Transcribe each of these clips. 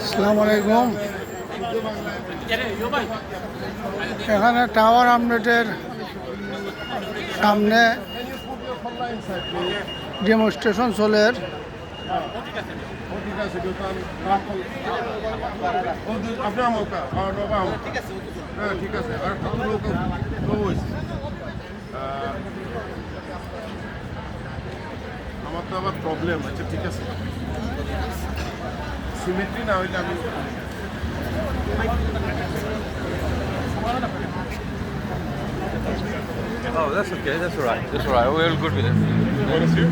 আসসালামু আলাইকুম। এখানে টাওয়ার আপডেটের সামনে ডেমনস্ট্রেশন চলের ঠিক আছে আমার তো আবার প্রবলেম আচ্ছা ঠিক আছে সিমেট্রি না হইলে আমি Oh, that's okay. That's all right. That's all right. We're all good with it. What is here?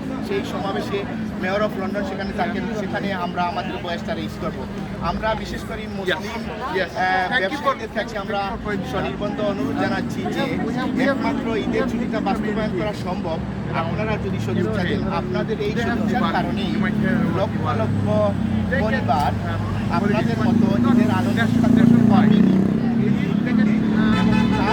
সেই সমাবেশে মেয়র অফ লন্ডন সেখানে থাকেন সেখানে আমরা আমাদের বয়সটা রেজ করব। আমরা বিশেষ করে মুসলিম ব্যবসায়ীদের কাছে আমরা স্বনির্বন্ধ অনুরোধ জানাচ্ছি যে একমাত্র ঈদের ছুটিটা বাস্তবায়ন করা সম্ভব। আপনারা যদি সুযোগ থাকেন আপনাদের এই সুযোগের কারণেই লক্ষ লক্ষ পরিবার আপনাদের মতো ঈদের আনন্দ সাথে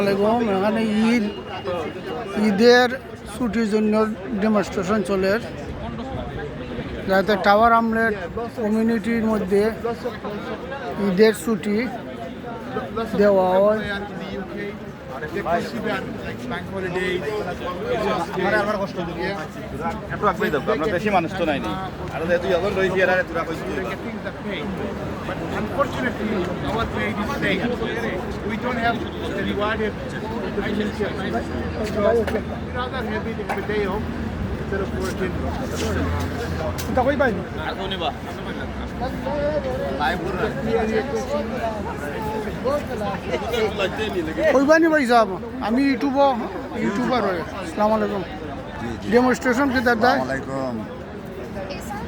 আলাইকুম। এখানে ঈদ, ঈদের ছুটির জন্য ডেমনস্ট্রেশন চলের যাতে টাওয়ার আমলেট কমিউনিটির মধ্যে ঈদের ছুটি দেওয়া হয়। Have rewarded. So we rather have it the day off instead of working. আর কোনিবা কইবানি ভাই সাহেব আমি ইউটিউব ইউটিউবার হয়ে আসসালামু আলাইকুম ডেমনস্ট্রেশন কি দাদা আসসালামাইকুম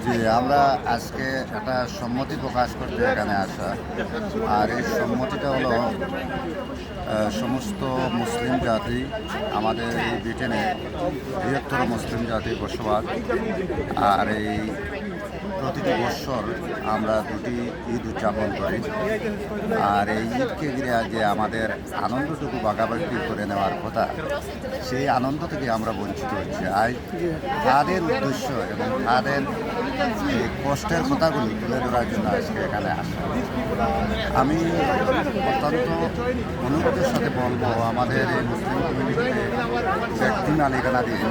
জি, আমরা আজকে একটা সম্মতি প্রকাশ করতে এখানে আসা। আর এই সম্মতিটা হলো সমস্ত মুসলিম জাতি, আমাদের এই ব্রিটেনে বৃহত্তর মুসলিম জাতির বসবাস। আর এই প্রতিটি বৎসর আমরা দুটি ঈদ উদযাপন করি। আর এই ঈদকে ঘিরে যে আমাদের আনন্দটুকু বাগাবাগি করে নেওয়ার কথা, সেই আনন্দ থেকে আমরা বঞ্চিত হচ্ছি। আজ তাদের উদ্দেশ্য এবং তাদের যে কষ্টের কথাগুলি তুলে ধরার জন্য আজকে এখানে আসা আমি অত্যন্ত অনুরোধের সাথে বলব, আমাদের এই মুসলিম কমিউনিটিতে ব্যক্তি মালিকানাধীন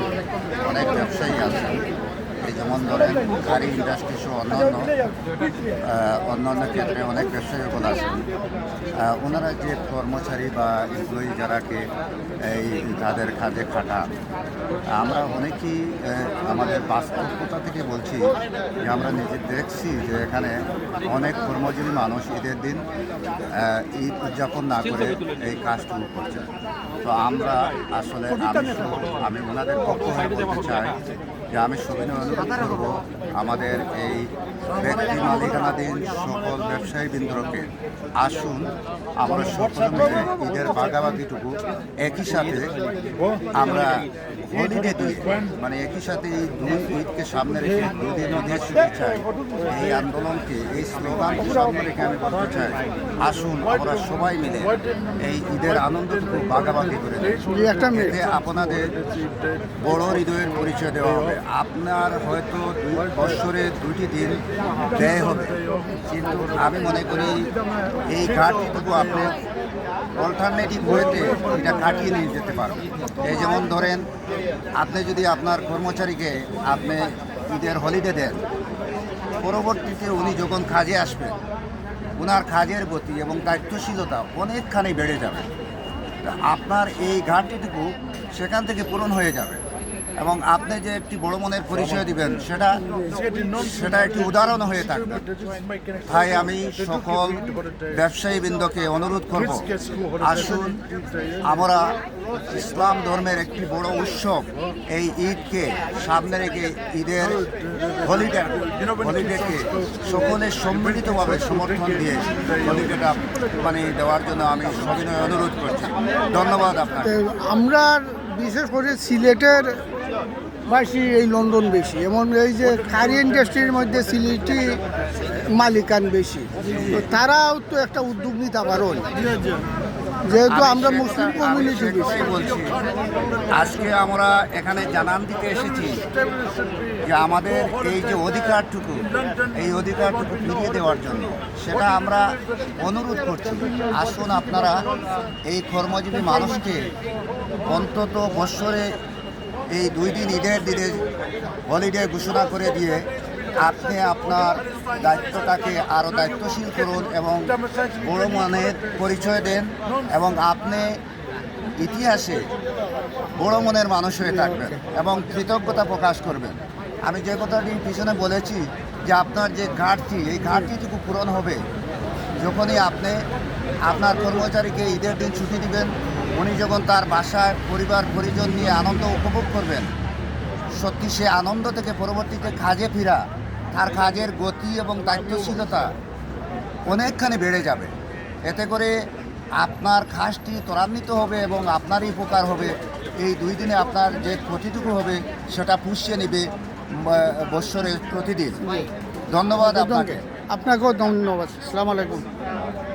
অনেক ব্যবসায়ী আছেন। যেমন ধরেন গাড়ি ইন্ডাস্ট্রি সহ অন্যান্য অন্যান্য ক্ষেত্রে অনেক ব্যবসায়ীগুলো আছেন। ওনারা যে কর্মচারী বা এমপ্লয়ি যারাকে এই তাদের কাজে খাটা আমরা অনেকেই আমাদের বাস্তবতা থেকে বলছি যে আমরা নিজে দেখছি যে এখানে অনেক কর্মজীবী মানুষ ঈদের দিন ঈদ উদযাপন না করে এই কাজটুকু করছে। তো আমরা আসলে আমি আমি ওনাদের পক্ষ হয়ে বলতে চাই যে আমি সবিনয় করব আমাদের এই ব্যক্তি মালিকানাধীন সকল ব্যবসায়ী বৃন্দকে আসুন, আমরা মিলে ঈদের বাগাবাগিটুকু একই সাথে আমরা হলিডে দিয়ে মানে একই সাথে এই দুই ঈদকে সামনে রেখে দুদিন ঈদের ছুটি এই আন্দোলনকে এই স্লোগানকে সামনে রেখে আমি বলতে চাই আসুন আমরা সবাই মিলে এই ঈদের আনন্দটুকু বাগাবাগি করে দিই। এতে আপনাদের বড় হৃদয়ের পরিচয় দেওয়া হবে। আপনার হয়তো দুই বৎসরে দুটি দিন ব্যয় হবে। কিন্তু আমি মনে করি এই ঘাটটুকু আপনি অল্টারনেটিভ ওয়েতে এটা কাটিয়ে নিয়ে যেতে পারবে এই যেমন ধরেন, আপনি যদি আপনার কর্মচারীকে আপনি ঈদের হলিডে দেন, পরবর্তীতে উনি যখন কাজে আসবেন ওনার কাজের গতি এবং দায়িত্বশীলতা অনেকখানি বেড়ে যাবে। আপনার এই ঘাটতিটুকু সেখান থেকে পূরণ হয়ে যাবে। এবং আপনি যে একটি বড় মনের পরিচয় দিবেন, সেটা সেটা একটি উদাহরণ হয়ে থাকবে। তাই আমি সকল ব্যবসায়ী বৃন্দকে অনুরোধ করব, আসুন আমরা ইসলাম ধর্মের একটি বড় উৎসব এই ঈদকে সামনে রেখে ঈদের হলিডে হলিডেকে সকলে সম্মিলিতভাবে সমর্থন দিয়ে হলিডেটা মানে দেওয়ার জন্য আমি সবিনয় অনুরোধ করছি। ধন্যবাদ আপনাকে। আমরা বিশেষ করে সিলেটের বাসী এই লন্ডন বেশি। এমন এই যে কারি ইন্ডাস্ট্রির মধ্যে সিলেটি মালিকান বেশি। তো তারাও তো একটা উদ্যোগ নিতে পারো যেহেতু আমরা মুসলিম কমিউনিটি বেশি। বলছি। আজকে আমরা এখানে জানান দিতে এসেছি যে আমাদের এই যে অধিকারটুকু এই অধিকারটুকু ফিরিয়ে দেওয়ার জন্য সেটা আমরা অনুরোধ করছি। আসুন আপনারা এই কর্মজীবী মানুষকে অন্তত বৎসরে এই দুই দিন ঈদের দিনে হলিডে ঘোষণা করে দিয়ে আপনি আপনার দায়িত্বটাকে আরও দায়িত্বশীল করুন এবং বড় মনের পরিচয় দেন এবং আপনি ইতিহাসে বড় মনের মানুষ হয়ে থাকবেন এবং কৃতজ্ঞতা প্রকাশ করবেন। আমি যে কথাটি পিছনে বলেছি যে আপনার যে ঘাটতি, এই ঘাটতিটুকু পূরণ হবে যখনই আপনি আপনার কর্মচারীকে ঈদের দিন ছুটি দিবেন। উনি যখন তার বাসায় পরিবার পরিজন নিয়ে আনন্দ উপভোগ করবেন সত্যি সে আনন্দ থেকে পরবর্তীতে কাজে ফেরা তার কাজের গতি এবং দায়িত্বশীলতা অনেকখানি বেড়ে যাবে। এতে করে আপনার খাসটি ত্বরান্বিত হবে এবং আপনারই উপকার হবে। এই দুই দিনে আপনার যে ক্ষতিটুকু হবে সেটা পুষিয়ে নেবে উম, বৎসরে প্রতিদিন। ধন্যবাদ আপনাকে আপনাকেও ধন্যবাদ। আসসালামু আলাইকুম।